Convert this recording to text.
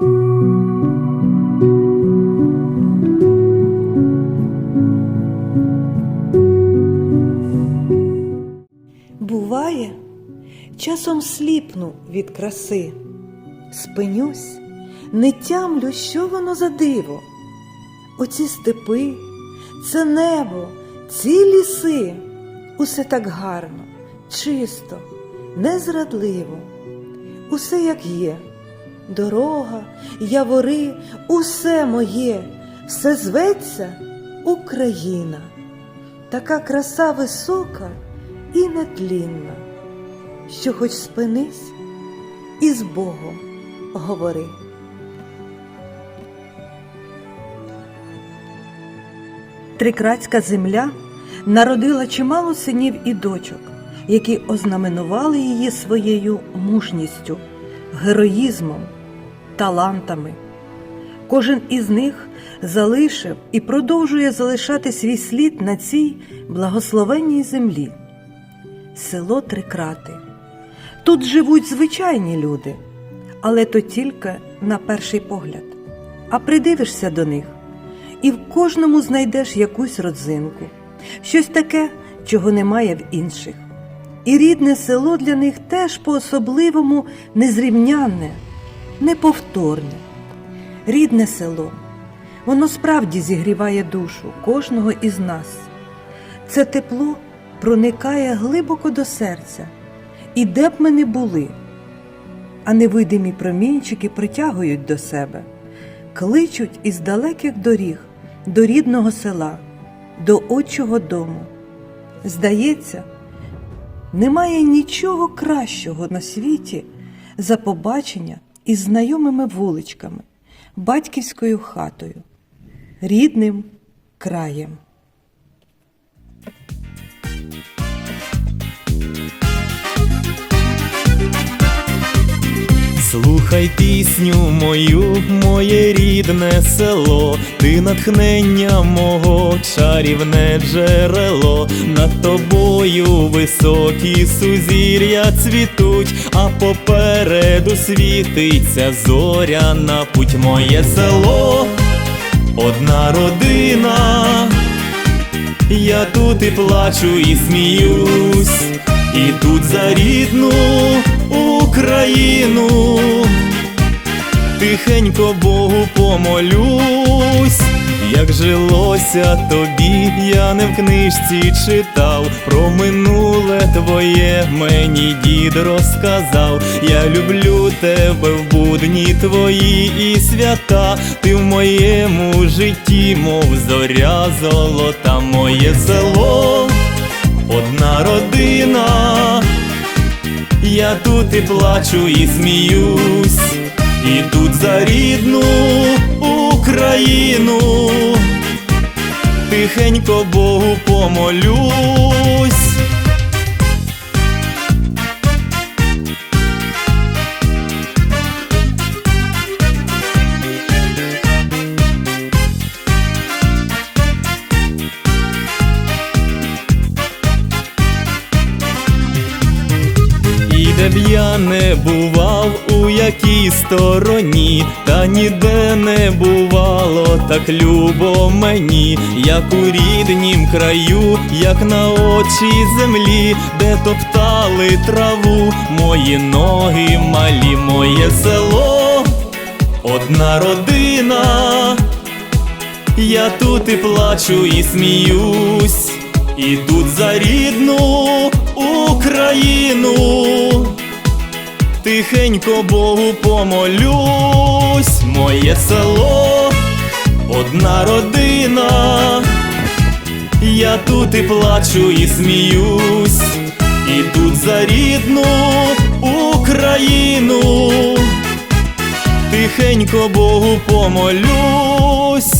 Буває, часом сліпну від краси, спинюсь, не тямлю, що воно за диво. Оці степи, це небо, ці ліси, усе так гарно, чисто, незрадливо, усе як є. Дорога, явори, усе моє, все зветься Україна. Така краса висока і нетлінна, що хоч спинись і з Богом говори. Трикратська земля народила чимало синів і дочок, які ознаменували її своєю мужністю, героїзмом, талантами. Кожен із них залишив і продовжує залишати свій слід на цій благословенній землі. Село Трикрати. Тут живуть звичайні люди, але то тільки на перший погляд. А придивишся до них, і в кожному знайдеш якусь родзинку, щось таке, чого немає в інших. І рідне село для них теж по-особливому незрівнянне, неповторне. Рідне село, воно справді зігріває душу кожного із нас. Це тепло проникає глибоко до серця, і де б ми не були, а невидимі промінчики притягують до себе, кличуть із далеких доріг до рідного села, до отчого дому. Здається, немає нічого кращого на світі за побачення із знайомими вуличками, батьківською хатою, рідним краєм. Слухай пісню мою, моє рідне село, ти натхнення мого, чарівне джерело, над тобою високі сузір'я цвітуть, а попереду світиться зоря на путь моє село, одна родина. Я тут і плачу, і сміюсь, і тут за рідну Україну, тихенько Богу помолюсь, як жилося тобі, я не в книжці читав, про минуле твоє мені дід розказав. Я люблю тебе в будні твої і свята, ти в моєму житті, мов зоря золота, моє село, одна родина. Я тут і плачу, і сміюсь, і тут за рідну Україну, тихенько Богу помолюсь. І де б я не бував, у якій стороні, та ніде не бувало так любо мені, як у ріднім краю, як на очі землі, де топтали траву, мої ноги малі, моє село, одна родина. Я тут і плачу, і сміюсь, і тут за рідну Україну, тихенько Богу помолюсь, моє село, одна родина, я тут і плачу, і сміюсь, і тут за рідну Україну, тихенько Богу помолюсь.